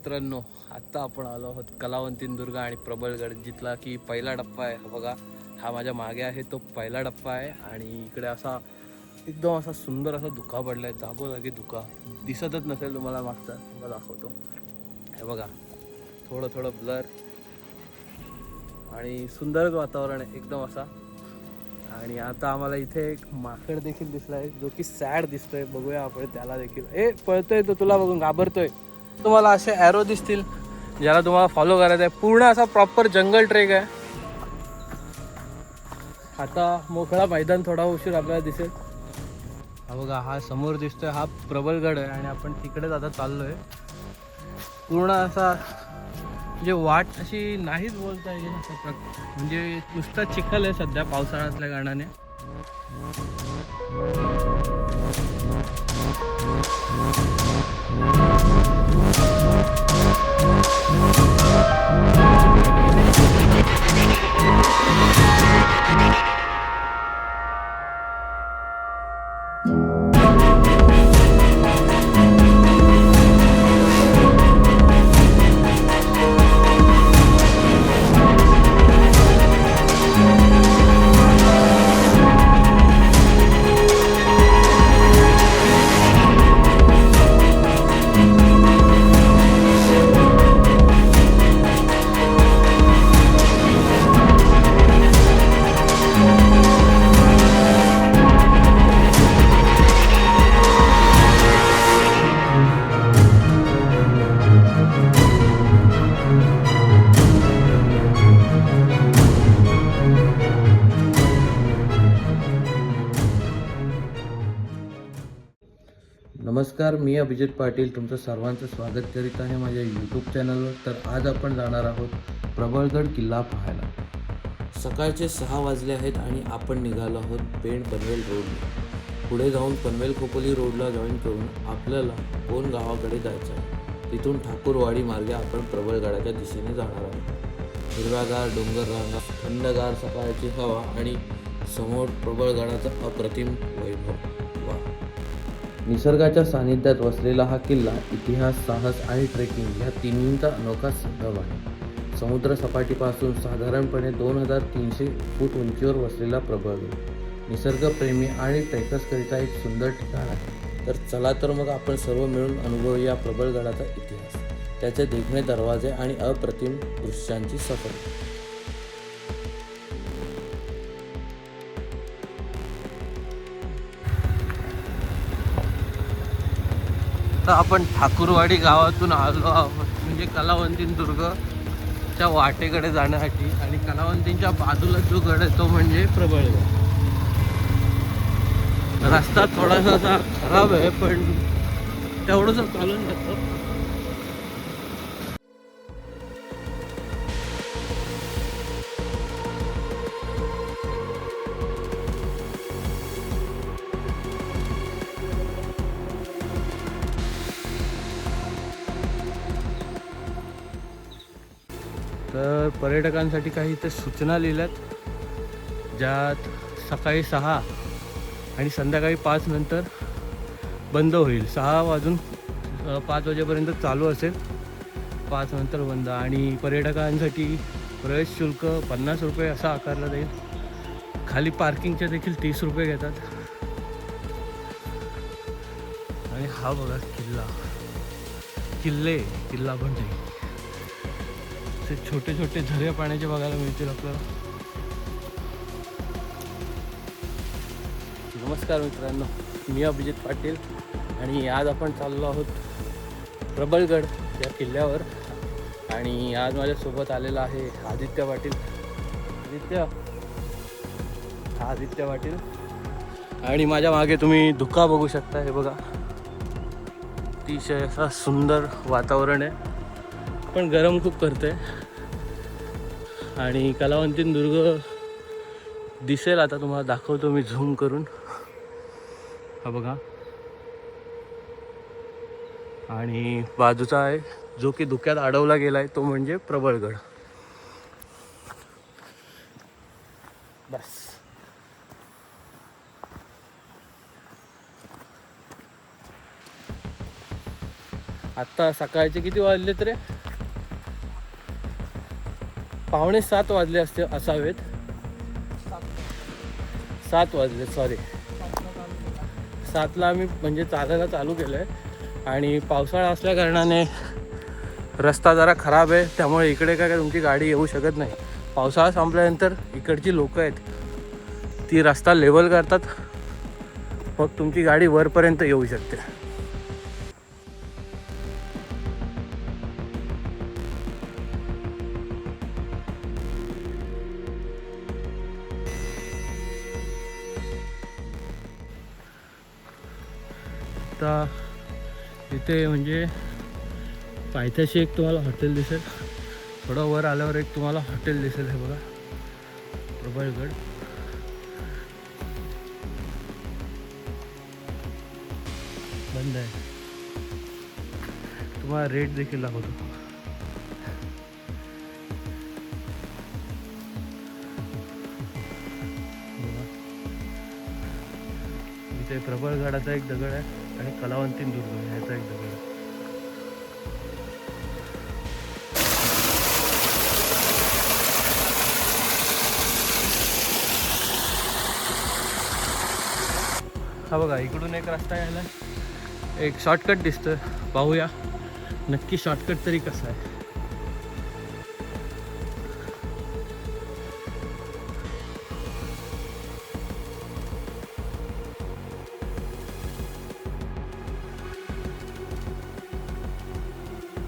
मित्रांनो आत्ता आपण आलो आहोत कलावंतीन दुर्ग आणि प्रबळगड जिथला की पहिला टप्पा आहे. बघा हा माझ्या मागे आहे तो पहिला टप्पा आहे. आणि इकडे असा एकदम असा सुंदर असा धुका पडला आहे जागोजागी धुका. दिसतच नसेल तुम्हाला मागचा. तुम्हाला दाखवतो. हे बघा थोडं थोडं ब्लर आणि सुंदरच वातावरण आहे एकदम असा. आणि आता आम्हाला इथे एक माकड देखील दिसला आहे जो की सॅड दिसतोय. बघूया आपण त्याला देखील. ए पळतोय तो तुला बघून घाबरतोय. तुम्हाला असे ॲरो दिसतील ज्याला तुम्हाला फॉलो करायचं आहे. पूर्ण असा प्रॉपर जंगल ट्रेक आहे. आता मोकळा मैदान थोडा उशीर आपल्याला दिसेल. हा बघा हा समोर दिसतोय हा प्रबलगड आहे आणि आपण तिकडेच आता चाललोय. पूर्ण असा म्हणजे वाट अशी नाहीच बोलता येईल म्हणजे नुसता चिखल आहे सध्या पावसाळा असल्या कारणाने. Thank you. Thank you. Abhijit Patil तुमचं सर्वांचं स्वागत करीत आहे माझ्या यूट्यूब चॅनलवर तर आज आपण जाणार आहोत प्रबळगड किल्ला पाहायला. सकाळचे सहा वाजले आहेत आणि आपण निघालो आहोत पेण पनवेल रोड पुढे जाऊन पनवेल खोपोली रोडला जॉईन करून आपल्याला कोण गावाकडे जायचं आहे? तिथून ठाकूरवाडी मार्गे आपण प्रबळगडाच्या दिशेने जाणार आहोत. हिरव्यागार डोंगर रांगा थंडगार सकाळची हवा आणि समोर प्रबळगडाचा अप्रतिम वैभव. निसर्गाच्या सानिध्यात वसलेला हा किल्ला इतिहास साहस आणि ट्रेकिंग या तिन्हींचा अनोखा संगम आहे. समुद्र सपाटीपासून साधारणपणे दोन हजार तीनशे फूट उंचीवर वसलेला प्रबळगड निसर्गप्रेमी आणि ट्रेकर्सकरिता एक सुंदर ठिकाण आहे. तर चला तर मग आपण सर्व मिळून अनुभवूया प्रबळगडाचा इतिहास. त्याचे देखणे दरवाजे आणि अप्रतिम दृश्यांची सफर. आता आपण ठाकूरवाडी गावातून आलो आहोत. म्हणजे कलावंतीन दुर्गच्या वाटेकडे जाण्यासाठी आणि कलावंतींच्या बाजूला जो गड आहे तो म्हणजे प्रबळगड रस्ता थोडासा असा खराब आहे पण तेवढंच चालून जातं पर्यटकांसाठी काही इथे सूचना लिहिल्यात ज्यात सकाळी सहा आणि संध्याकाळी पाच नंतर बंद होईल. सहा वाजून पाच वाजेपर्यंत चालू असेल. पाच नंतर बंद. आणि पर्यटकांसाठी प्रवेश शुल्क पन्नास रुपये असा आकारला जाईल. खाली पार्किंगचे देखील तीस रुपये घेतात. आणि हा बघा किल्ला. किल्ले किल्ला पण नाही. ते छोटे छोटे झरे पाण्याचे बघायला मिळतील आपल्याला. नमस्कार मित्रांनो मी अभिजित पाटील आणि आज आपण चाललो आहोत प्रबलगड या किल्ल्यावर. आणि आज माझ्यासोबत आलेला आहे आदित्य पाटील. आदित्य. आदित्य पाटील. आणि माझ्या मागे तुम्ही धुका बघू शकता हे बघा. अतिशय असा सुंदर वातावरण आहे. पण गरम खूप करते आणि कलावंतीन दुर्ग दिसेल. आता तुम्हाला दाखवतो मी झूम करून. हा बघा. आणि बाजूचा आहे जो की धुक्यात अडवला गेला आहे तो म्हणजे प्रबळगड बस. आत्ता सकाळचे किती वाजले तरी पावणे सात वाजले असते असावेत. सात वाजले सॉरी सातला आम्ही म्हणजे चालायला चालू केलं आहे आणि पावसाळा असल्या कारणाने रस्ता जरा खराब आहे. त्यामुळे इकडे काय काय तुमची गाडी येऊ शकत नाही. पावसाळा संपल्यानंतर इकडची लोकं आहेत ती रस्ता लेवल करतात. मग तुमची गाडी वरपर्यंत येऊ शकते. आता इथे म्हणजे पायथ्याशी एक तुम्हाला हॉटेल दिसेल. थोडं वर आल्यावर एक तुम्हाला हॉटेल दिसेल हे बघा. प्रबळगड. बंद आहे. तुम्हाला रेट देखील दाखवतो. इथे प्रबळगडाचा एक दगड आहे. आणि कलावंतीन दुर्ग ह्याचा एक दगड हा बघा इकडून एक रस्ता यायला. एक शॉर्टकट दिसतं पाहूया. नक्की शॉर्टकट तरी कसा आहे?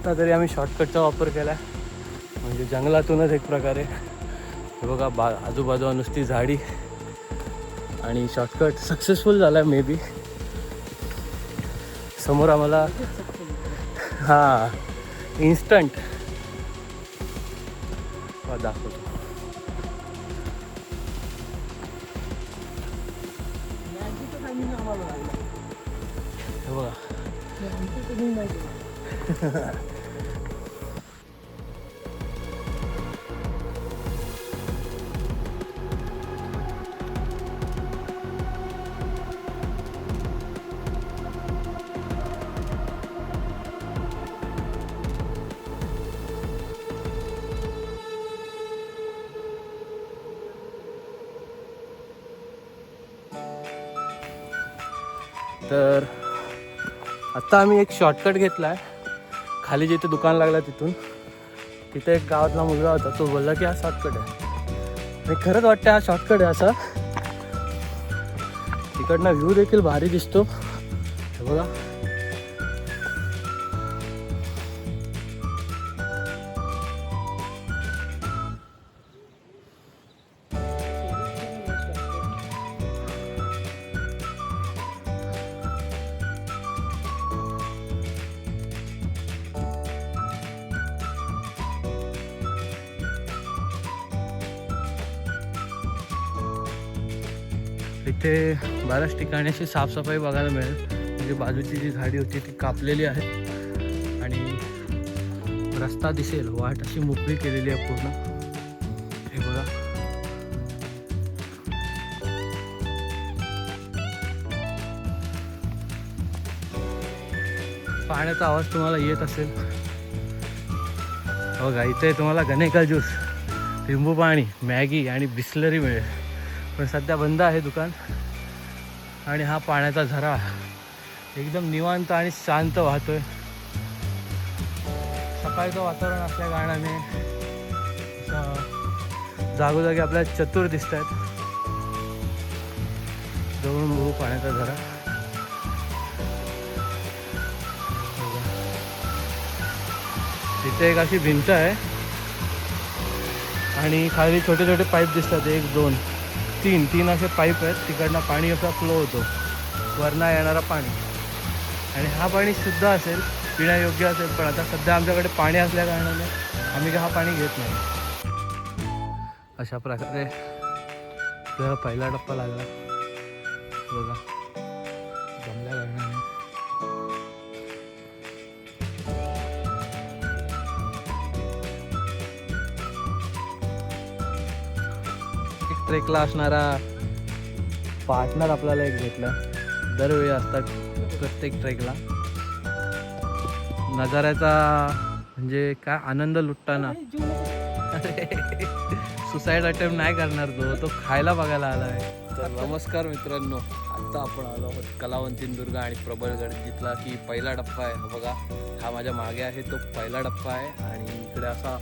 आत्ता तरी आम्ही शॉर्टकटचा वापर केला म्हणजे जंगलातूनच एक प्रकारे. हे बघा बा आजूबाजूला नुसती झाडी. आणि शॉर्टकट सक्सेसफुल झाला मे बी समोर आम्हाला हां इन्स्टंट दाखवतो. हे बघा. तर आत्ता आम्ही एक शॉर्टकट घेतला आहे खाली जिथे दुकान लागलं तिथून तिथे एक गावातला मुलगा होता तो बोलला की हा शॉर्टकट आहे. आणि खरंच वाटतं हा शॉर्टकट आहे असा. तिकडनं व्ह्यू देखील भारी दिसतो. हे बघा. इथे बऱ्याच ठिकाणी अशी साफसफाई बघायला मिळेल. म्हणजे बाजूची जी झाडी होती ती कापलेली आहे. आणि रस्ता दिसेल वाट अशी मोकळी केलेली आहे पूर्ण. हे बघा. पाण्याचा आवाज तुम्हाला येत असेल. बघा इथे तुम्हाला गणेका ज्यूस लिंबू पाणी मॅगी आणि बिस्लरी मिळेल. पण सध्या बंद आहे दुकान. आणि हा पाण्याचा झरा एकदम निवांत आणि शांत वाहतोय. सकाळचं वातावरण असल्या कारणाने जागोजागी आपल्याला चतुर दिसत आहेत जवळून बघू पाण्याचा झरा. तिथे एक अशी भिंत आहे. आणि खाली छोटे छोटे पाईप दिसतात एक दोन. तीन तीन असे पाईप आहेत तिकडनं पाणी असा फ्लो होतो. वरना येणारा पाणी. आणि हा पाणी शुद्ध असेल पिण्यायोग्य असेल पण आता सध्या आमच्याकडे पाणी असल्या कारणाने आम्ही हा पाणी घेत नाही. अशा प्रकारे पहिला टप्पा लागला. बघा. ट्रेकला असणारा पार्टनर आपल्याला एक भेटला. दरवेळी असतात प्रत्येक ट्रेकला. नजाऱ्याचा म्हणजे काय आनंद लुटताना. सुसाईड अटेम्प्ट नाही करणार तो. तो खायला बघायला आला आहे तर नमस्कार मित्रांनो. आता आपण आलो आहोत कलावंतीनदुर्ग आणि प्रबळगड जिथला की पहिला टप्पा आहे. हा बघा हा माझ्या मागे आहे. तो पहिला टप्पा आहे. आणि इकडे असा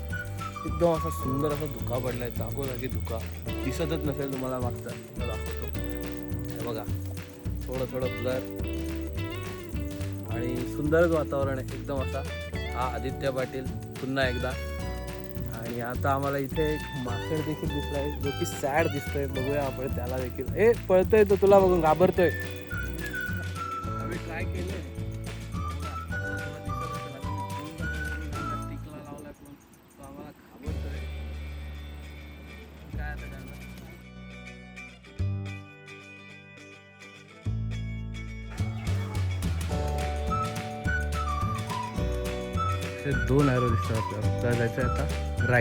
एकदम असा सुंदर असा धुका पडला आहे जागोजागी धुका. दिसतच नसेल तुम्हाला मागचा. दाखवतो. हे बघा. थोडं थोडं ब्लर आणि सुंदरच वातावरण आहे. एकदम असा. हा आदित्य पाटील पुन्हा एकदा. आणि आता आम्हाला इथे एक माकड देखील दिसलाय. जो की सॅड दिसतोय. बघूया आपण त्याला देखील. ए पळतोय तो तुला बघून. घाबरतोय. आम्ही काय केलं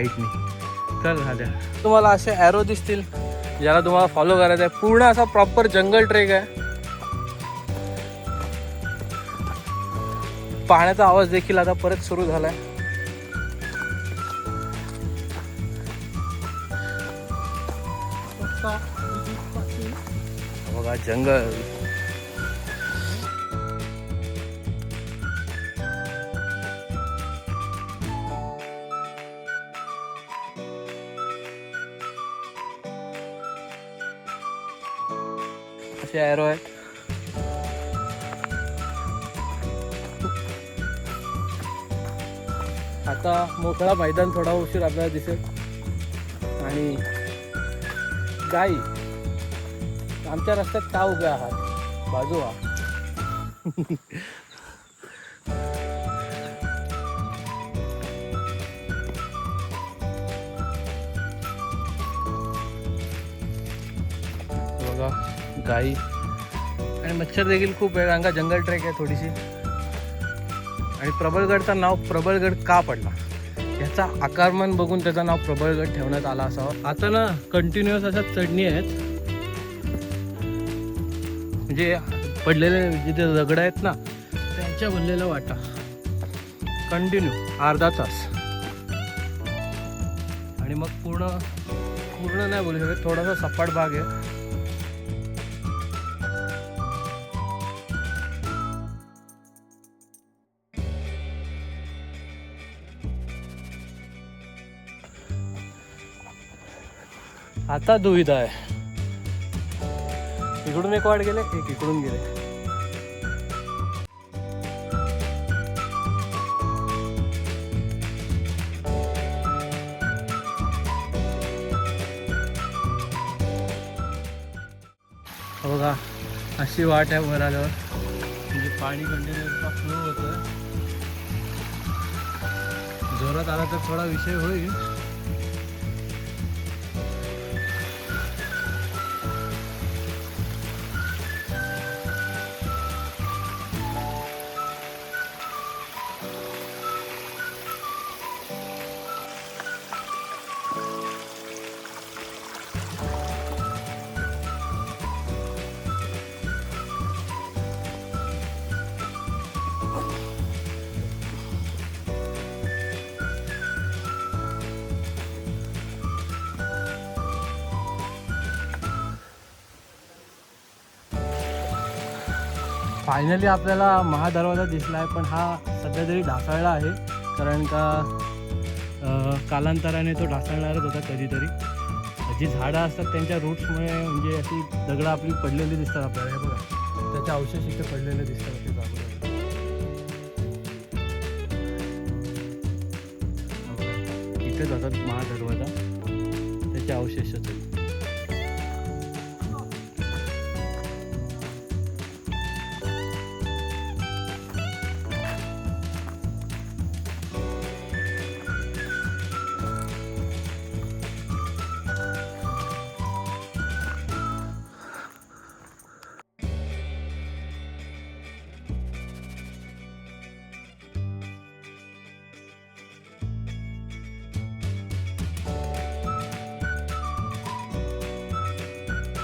आता चल राजा तुम्हाला असे ॲरो दिसतील ज्याला तुम्हाला फॉलो करायचं आहे. पूर्ण असा प्रॉपर जंगल ट्रेक आहे. पाण्याचा आवाज देखील आता परत सुरू झालाय. बघा जंगल असे ॲरो आहेत आता मोकळा मैदान थोडा उशीर आपल्याला दिसेल. आणि गाई आमच्या रस्त्यात का उभ्या आहात? बाजू आणि देखील खूप आहे कारण जंगल ट्रेक आहे थोडीशी. आणि प्रबळगडचं नाव प्रबळगड का पडला? याचा आकारमान बघून त्याचं नाव प्रबळगड ठेवण्यात आला असावं. आता ना कंटिन्युअस अशा चढणी आहेत. म्हणजे पडलेले जिथे दगड आहेत ना त्यांच्या बनलेला वाटा. कंटिन्यू अर्धा तास. आणि मग पूर्ण पूर्ण नाही बोलू शकत. थोडासा सपाट भाग आहे. आता दुविधा आहे. इकडून एक वाट गेले एक इकडून गेले. बघा अशी वाट आहे वर आल्यावर. म्हणजे पाणी कंटिन्युअसला फ्लो होतं जोरात आला तर थोडा विषय होईल. फायनली आपल्याला महादरवाजा दिसला आहे पण हा सध्या तरी ढासळला आहे. कारण का कालांतराने तो ढासळणारच होता कधीतरी. जी झाडं असतात त्यांच्या रूट्समुळे म्हणजे अशी दगडं आपली पडलेली दिसतात आपल्याला हे बघा. त्याचे अवशेष इथे पडलेले दिसतात ते जागोजागी. इथे जातात महादरवाजा त्याचे अवशेषच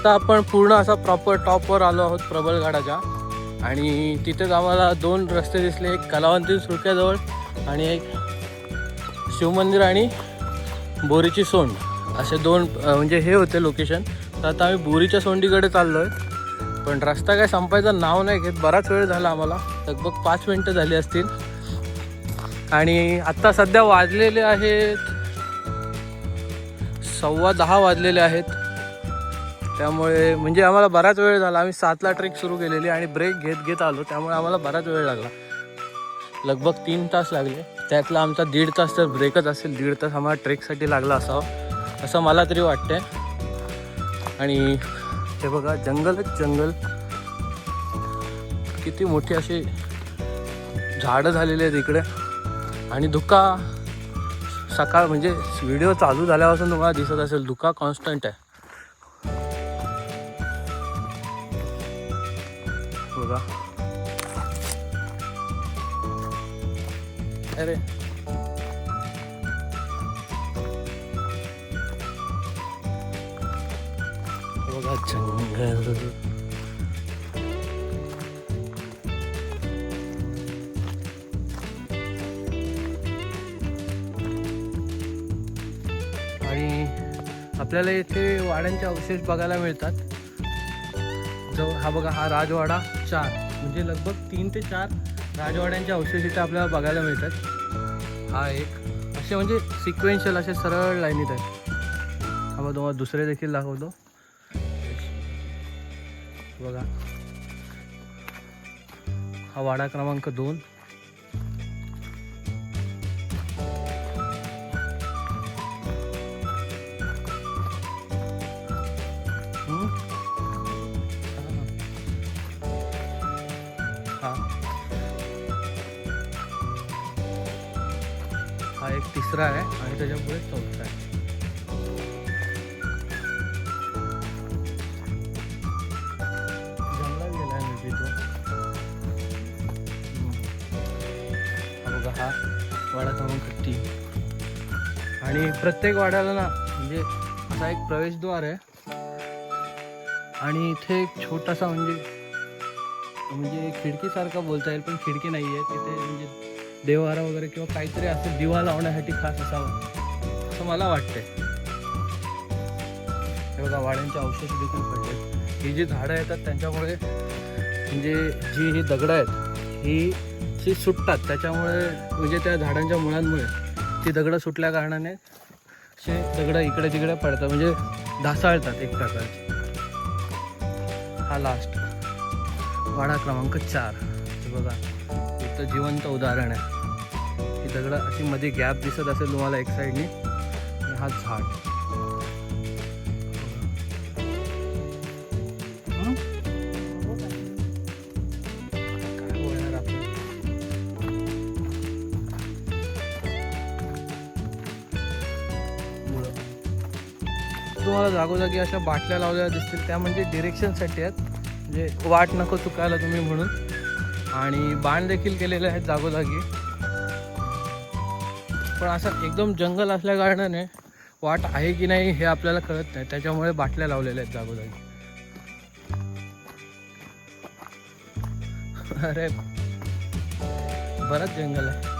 आता आपण पूर्ण असा प्रॉपर टॉपवर आलो आहोत प्रबळगडाच्या आणि तिथेच आम्हाला दोन रस्ते दिसले एक कलावंती सुळक्याजवळ आणि एक शिवमंदिर आणि बोरीची सोंड. असे दोन म्हणजे हे होते लोकेशन तर आता आम्ही बोरीच्या सोंडीकडे चाललो आहे पण रस्ता काय संपायचं नाव नाही घेत. बराच वेळ झाला आम्हाला. लगभग पाच मिनटं झाली असतील. आणि आत्ता सध्या वाजलेले आहेत सव्वा दहा वाजलेले आहेत. त्यामुळे म्हणजे आम्हाला बराच वेळ झाला. आम्ही सातला ट्रेक सुरू केलेली आणि ब्रेक घेत घेत आलो. त्यामुळे आम्हाला बराच वेळ लागला. लगभग तीन तास लागले. त्यातला आमचा दीड तास तर ब्रेकच असेल. दीड तास आम्हाला ट्रेकसाठी लागला असावा असं मला तरी वाटतंय. आणि हे बघा जंगलच जंगल. किती मोठी अशी झाडं झालेली आहेत इकडे. आणि धुका सकाळ म्हणजे व्हिडिओ चालू झाल्यापासून तुम्हाला दिसत असेल धुका कॉन्स्टंट आहे. अरे. बघा जंगल. आणि आपल्याला इथे वाड्यांचे अवशेष बघायला मिळतात. जवळ हा बघा हा राजवाडा चार. म्हणजे लगभग तीन ते चार राजवाड्यांचे अवशेष इथे आपल्याला बघायला मिळतात. हा एक. असे म्हणजे सिक्वेन्शियल असे सरळ लाईनीत आहेत. हा तुम्हाला दुसरे देखील दाखवतो. बघा. हा वाडा क्रमांक दोन. तिसरा आहे आणि त्याच्यामुळे चौथा आहे. जंगलात गेलाय मी बघा हा वाडा क्रमांक तीन आणि प्रत्येक वाड्याला ना म्हणजे असा एक प्रवेशद्वार आहे. आणि इथे एक छोटासा म्हणजे म्हणजे खिडकीसारखा बोलता येईल पण खिडकी नाही आहे तिथे म्हणजे देवारा वगैरे किंवा काहीतरी असं दिवा लावण्यासाठी खास असावं. असं मला वाटतंय. हे बघा वाड्यांचे औषध देखील पडले. ही जी झाडं येतात त्यांच्यामुळे म्हणजे जी ही दगडं आहेत ही जी सुटतात त्याच्यामुळे म्हणजे त्या झाडांच्या मुळांमुळे ती दगडं सुटल्या कारणाने असे दगडं इकडे तिकडे पडतात म्हणजे ढासाळतात एक प्रकारचे हा लास्ट वाडा क्रमांक चार. बघा. इथं जिवंत उदाहरण आहे. ही दगडं अशी मध्ये गॅप दिसत असेल तुम्हाला एक साईडने आणि हा झाड. तुम्हाला जागोजागी अशा बाटल्या लावलेल्या दिसतील. त्या म्हणजे डिरेक्शनसाठी आहेत. म्हणजे वाट नको चुकायला तुम्ही म्हणून. आणि बाण देखील केलेले आहेत जागोजागी. पण असं एकदम जंगल असल्या कारणाने वाट आहे की नाही हे आपल्याला कळत नाही. त्याच्यामुळे बाटल्या लावलेल्या आहेत जागोजागी. अरे बरंच जंगल आहे.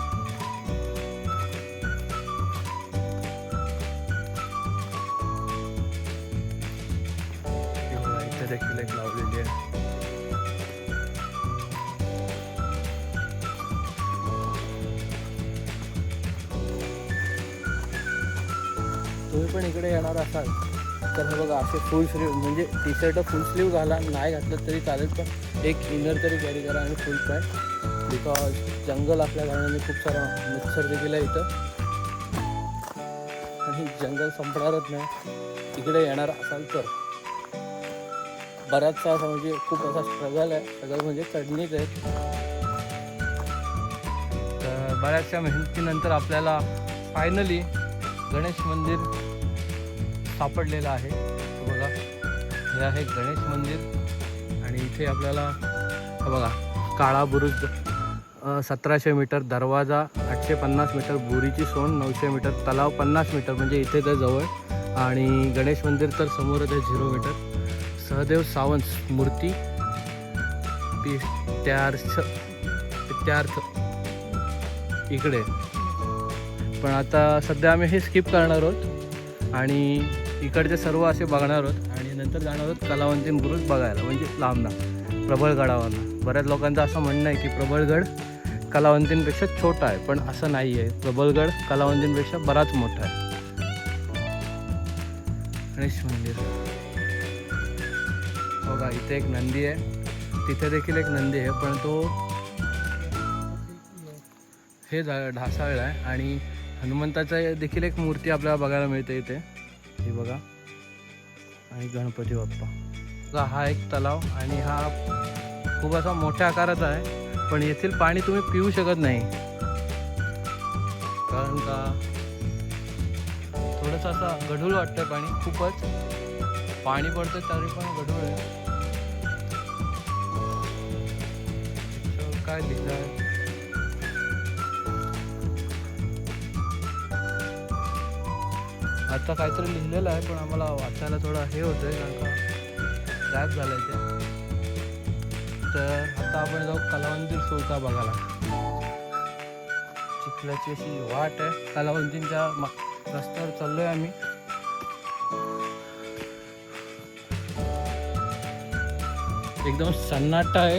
तर हे बघा असे फुल स्लीव म्हणजे टी शर्ट फुल स्लीव घाला नाही घातलं तरी चालेल पण एक इनर तरी कॅरी करा आणि फुल पॅन्ट बिकॉज जंगल असल्या कारणाने खूप सारा मच्छर देखील आहे इथं. आणि जंगल संपणारच नाही. इकडे येणार असाल तर. बऱ्याचसा असा म्हणजे खूप असा स्ट्रगल आहे. स्ट्रगल म्हणजे चढणीच आहे. तर बऱ्याचशा मेहनतीनंतर आपल्याला फायनली गणेश मंदिर सापडलेलं आहे. बघा. हे आहे गणेश मंदिर. आणि इथे आपल्याला बघा काळा बुरुज सतराशे मीटर दरवाजा आठशे पन्नास मीटर बोरीची सोन नऊशे मीटर तलाव पन्नास मीटर म्हणजे इथे तर जवळ. आणि गणेश मंदिर तर समोरच आहे झिरो मीटर. सहदेव सावंत मूर्ती. पित्यार्थ पित्यार्थ इकडे. पण आता सध्या आम्ही हे स्किप करणार आहोत. आणि इकडचे सर्व असे बघणार आहोत आणि नंतर जाणार आहोत कलावंतीन बुरुज बघायला म्हणजे लांबना प्रबळगडावरनं. बऱ्याच लोकांचं असं म्हणणं आहे की प्रबळगड कलावंतींपेक्षा छोटा आहे पण असं नाही आहे. प्रबळगड कलावंतींपेक्षा बराच मोठा आहे. गणेश मंदिर. बघा इथे एक नंदी आहे. तिथे देखील एक नंदी आहे पण तो हे झा- ढासाळला आहे आणि हनुमंताचा देखील एक मूर्ती आपल्याला बघायला मिळते इथे. हे बघा. आणि गणपती बाप्पा. हा एक तलाव आणि हा खूप असा मोठ्या आकाराचा आहे. पण येथील पाणी तुम्ही पिऊ शकत नाही. कारण का? थोडंसं असं गढूळ वाटतंय पाणी. खूपच. पाणी पडतं तरी पण गढूळ आहे. काय लिहिलं आहे आता काहीतरी लिहिलेलं आहे पण आम्हाला वाचायला थोडं हे होतंय कारण का गायब झालं ते. तर आता आपण जाऊ कलावंतीर सुळका बघायला. चिखलाची अशी वाट आहे. कलावंतींच्या मा रस्त्यावर चाललोय आम्ही. एकदम सन्नाटा आहे.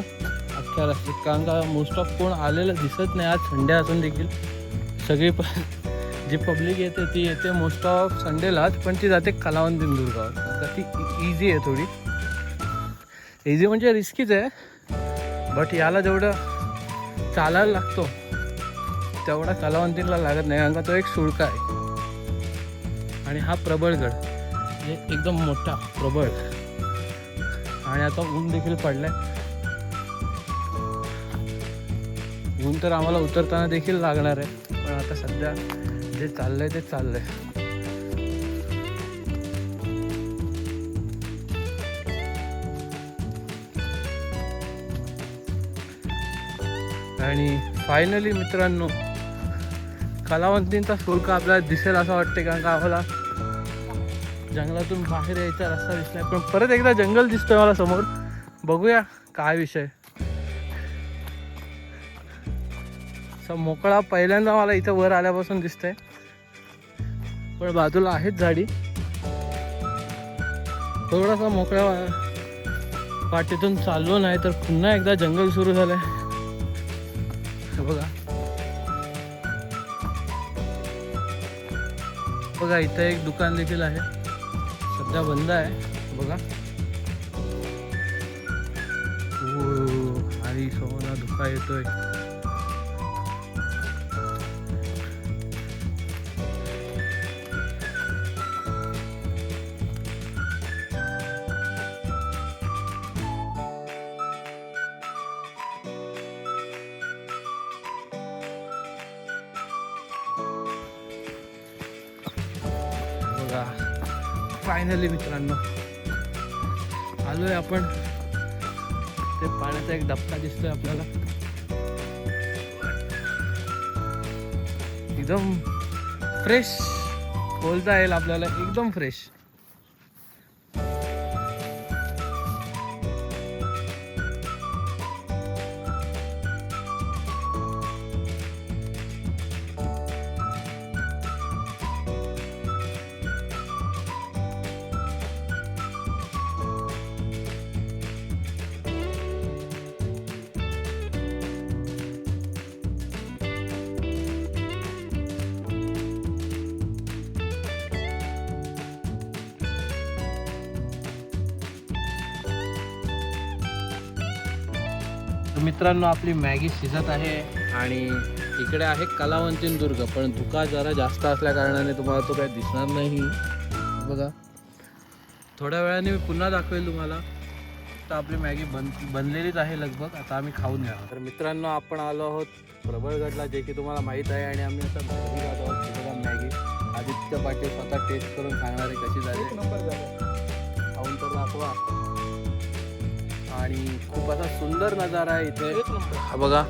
अख्ख्या रस्त्यात कारण का मोस्ट ऑफ कोण आलेलं दिसत नाही. आज संडे असून देखील सगळी पण जी पब्लिक येते ती येते मोस्ट ऑफ संडेलाच पण ती जाते कलावंत सिंधुदुर्गावर तर ती इझी आहे थोडी. इझी म्हणजे रिस्कीच आहे बट याला जेवढं चालायला लागतो तेवढा कलावंतींना लागत नाही कारण का तो एक सुळका आहे. आणि हा प्रबळगड म्हणजे एकदम मोठा प्रबळ. आणि आता ऊन देखील पडलंय. ऊन तर आम्हाला उतरताना देखील लागणार आहे पण आता सध्या जे चाललंय ते चाललंय. आणि फायनली मित्रांनो कलावंतींचा शुल्क आपल्याला दिसेल असं वाटते कारण का आम्हाला जंगलातून बाहेर यायचा रस्ता दिसला पण परत एकदा जंगल दिसतोय मला समोर. बघूया काय विषय. असा मोकळा पहिल्यांदा मला इथं वर आल्यापासून दिसतंय. पण बाजूला आहेत झाडी. थोडासा मोकळ्या वाटेतून चाललो नाही तर पुन्हा एकदा जंगल सुरू झालंय. बघा. बघा इथं एक दुकान देखील आहे. सध्या बंद आहे. बघा. ओ, आणि समोर धुका येतोय. झाली मित्रांनो. आलोय आपण. ते पाण्याचा एक डबका दिसतोय आपल्याला. एकदम फ्रेश बोलता येईल आपल्याला. एकदम फ्रेश मित्रांनो आपली मॅगी शिजत आहे आणि इकडे आहे कलावंतीन दुर्ग पण धुका जरा जास्त असल्या कारणाने तुम्हाला तो काही दिसणार नाही. बघा. थोड्या वेळाने मी पुन्हा दाखवेल तुम्हाला. तर आपली मॅगी बन बनलेलीच आहे लगभग. आता आम्ही खाऊन घ्या तर मित्रांनो आपण आलो आहोत प्रबळगडला जे की तुम्हाला माहीत आहे आणि आम्ही आता घरी जात आहोत. बघा मॅगी. आदित्य पाटील स्वतः टेस्ट करून सांगणार आहे कशी झाली. खाऊन तर दाखवा. आणि खूप असा सुंदर नजारा आहे इथे. हा बघा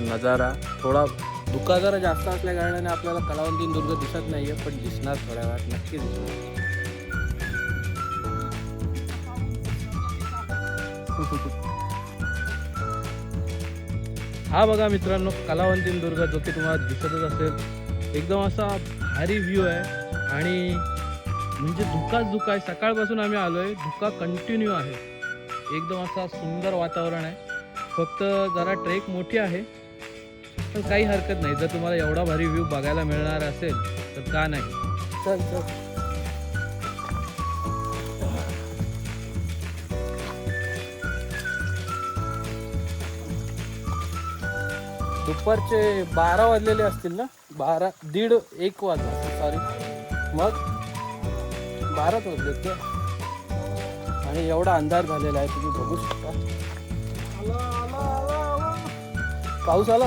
नजारा थोडा धुका जरा जास्त असल्या कारणाने आपल्याला कलावंतीन दुर्ग दिसत नाहीये पण दिसणार थोड्या वेळात नक्की दिसणार. हा बघा मित्रांनो कलावंतीन दुर्ग जो की तुम्हाला दिसतच असेल. एकदम असा भारी व्ह्यू आहे. आणि म्हणजे धुकाच धुका आहे. सकाळपासून आम्ही आलो आहे धुका कंटिन्यू आहे. एकदम असा सुंदर वातावरण आहे. फक्त जरा ट्रेक मोठी आहे पण काही हरकत नाही. जर तुम्हाला एवढा भारी व्ह्यू बघायला मिळणार असेल तर का नाही? चल चल. दुपारचे बारा वाजलेले असतील ना? बारा दीड एक वाजला सॉरी मग? बाराच वाजले का? आणि एवढा अंधार झालेला आहे तुम्ही बघू शकता. पाऊस आला.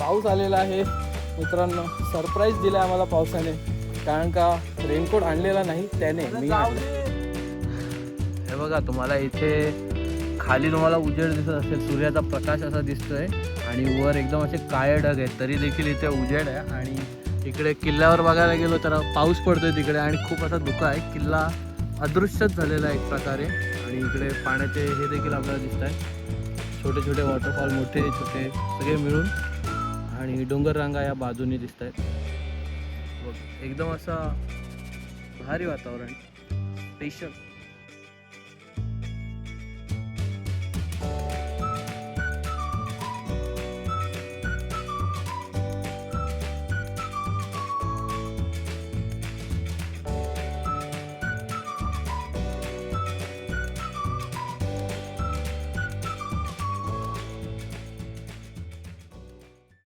पाऊस आलेला आहे. मित्रांनो सरप्राईज दिला आम्हाला पावसाने. कारण का रेनकोट आणलेला नाही त्याने मी हे बघा तुम्हाला इथे खाली तुम्हाला उजेड दिसत असेल सूर्याचा प्रकाश असा दिसतोय. आणि वर एकदम असे काळे ढग आहेत तरी देखील इथे उजेड आहे. आणि इकडे किल्ल्यावर बघायला गेलो तर पाऊस पडतोय तिकडे आणि खूप असा धुका आहे. किल्ला अदृश्यच झालेला आहे एक प्रकारे. आणि इकडे पाण्याचे हे देखील आपल्याला दिसत आहे. छोटे छोटे वॉटरफॉल मोठे छोटे सगळे मिळून. आणि डोंगर रांगा या बाजूने दिसत आहेत. एकदम असा भारी वातावरण. स्पेशल